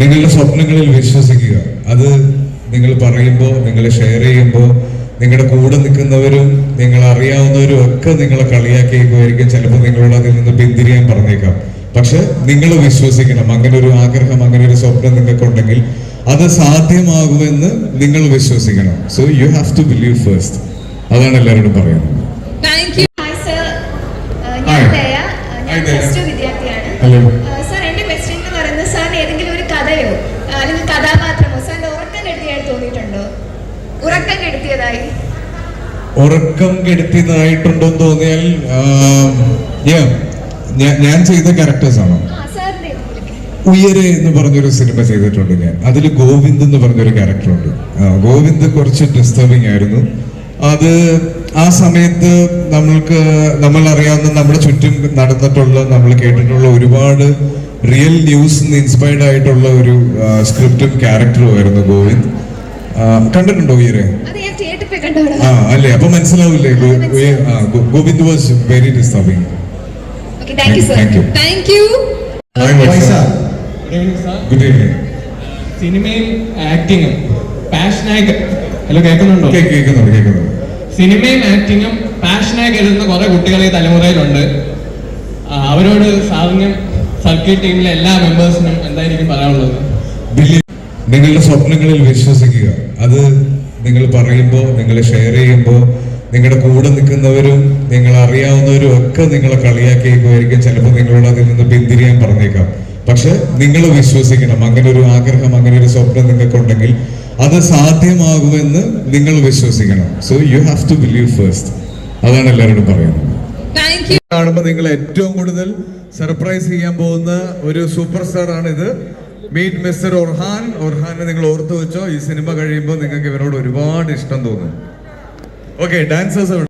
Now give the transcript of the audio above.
നിങ്ങളുടെ സ്വപ്നങ്ങളിൽ വിശ്വസിക്കുക. അത് നിങ്ങൾ പറയുമ്പോൾ നിങ്ങൾ ഷെയർ ചെയ്യുമ്പോൾ നിങ്ങളുടെ കൂടെ നിൽക്കുന്നവരും നിങ്ങൾ അറിയാവുന്നവരും ഒക്കെ നിങ്ങളെ കളിയാക്കിയേക്കുമായിരിക്കും. ചിലപ്പോൾ നിങ്ങളോട് അതിൽ നിന്ന് പിന്തിരിയാൻ പറഞ്ഞേക്കാം. പക്ഷെ നിങ്ങൾ വിശ്വസിക്കണം. അങ്ങനെ ഒരു ആഗ്രഹം അങ്ങനെ ഒരു സ്വപ്നം നിങ്ങൾക്കുണ്ടെങ്കിൽ അത് സാധ്യമാകുമെന്ന് നിങ്ങൾ വിശ്വസിക്കണം. So you have to believe first അതാണ് എല്ലാവരോടും പറയുന്നത്. Thank you hi sir Hi. ഞാൻ ദയ Uh, ഞാൻ Hi, ദയ. പ്ലസ് ടു വിദ്യാർത്ഥിയാണ് ഹലോ സർ എന്റെ ക്വസ്റ്റ്യൻ എന്ന് പറയുന്നത് സാറിന് ഏതെങ്കിലും ഒരു കഥയോ ആ, അല്ലെങ്കിൽ കഥാപാത്രമോ സാറിന് ഉറക്കം കെടുത്തിയായി തോന്നിയിട്ടുണ്ടോ ഉറക്കം കെടുത്തിയതായി ഉറക്കം കെടുത്തിയതായിട്ടുണ്ടോ എന്ന് തോന്നിയാൽ ഞാൻ- ഞാൻ ചെയ്ത ക്യാരക്ടേഴ്സ് ആണോ? ഉയരെ എന്ന് പറഞ്ഞൊരു സിനിമ ചെയ്തിട്ടുണ്ട് ഞാൻ. അതിൽ ഗോവിന്ദ് എന്ന് പറഞ്ഞൊരു ക്യാരക്ടറുണ്ട് ഗോവിന്ദ് കുറച്ച് ഡിസ്റ്റർബിങ് ആയിരുന്നു. അത് ആ സമയത്ത് നമ്മൾക്ക് നമ്മൾ അറിയാവുന്ന നമ്മുടെ ചുറ്റും നടന്നിട്ടുള്ള നമ്മൾ കേട്ടിട്ടുള്ള ഒരുപാട് റിയൽ ന്യൂസ് ഇൻസ്പയർഡ് ആയിട്ടുള്ള ഒരു സ്ക്രിപ്റ്റും ക്യാരക്ടറും ആയിരുന്നു ഗോവിന്ദ്. കണ്ടിട്ടുണ്ടോ ഉയരെ ആ അല്ലേ? അപ്പൊ മനസ്സിലാവില്ലേ? Govind was very disturbing okay thank sir thank you thank good evening സിനിമയും ആക്ടിങ്ങും പാഷനായി ഹലോ കേൾക്കുന്നുണ്ടോ? കേൾക്കുന്നുണ്ട് കേൾക്കുന്നുണ്ട്. സിനിമയും ആക്ടിങ്ങും പാഷനായി കരുതുന്ന കുറെ കുട്ടികൾ ഈ തലമുറയിലുണ്ട്. അവരോട് സാധനം സർക്കിൾ ടീമിലെ എല്ലാ മെമ്പേഴ്സിനും എന്തായിരിക്കും പറയാനുള്ളത്? ബില്ലി നിങ്ങളുടെ സ്വപ്നങ്ങളിൽ വിശ്വസിക്കുക. അത് നിങ്ങൾ പറയുമ്പോൾ നിങ്ങൾ ഷെയർ ചെയ്യുമ്പോൾ നിങ്ങളുടെ കൂടെ നിൽക്കുന്നവരും നിങ്ങൾ അറിയാവുന്നവരും ഒക്കെ നിങ്ങളെ കളിയാക്കിയേക്കുമായിരിക്കും. ചിലപ്പോൾ നിങ്ങളോട് അതിൽ നിന്ന് പിന്തിരിയാൻ പറഞ്ഞേക്കാം. പക്ഷെ നിങ്ങൾ വിശ്വസിക്കണം. അങ്ങനെ ഒരു ആഗ്രഹം അങ്ങനെ ഒരു സ്വപ്നം നിങ്ങൾക്കുണ്ടെങ്കിൽ അത് സാധ്യമാകുമെന്ന് നിങ്ങൾ വിശ്വസിക്കണം. So you have to believe first അതാണ് എല്ലാവരോടും പറയുന്നത്. കാണുമ്പോൾ നിങ്ങൾ ഏറ്റവും കൂടുതൽ സർപ്രൈസ് ചെയ്യാൻ പോകുന്ന ഒരു സൂപ്പർ സ്റ്റാർ ആണ് ഇത് മീറ്റ് മിസ്റ്റർ ഒർഹാൻ ഒർഹാനെ നിങ്ങൾ ഓർത്തു വെച്ചോ. ഈ സിനിമ കഴിയുമ്പോൾ നിങ്ങൾക്ക് ഇവരോട് ഒരുപാട് ഇഷ്ടം തോന്നും. Okay dancers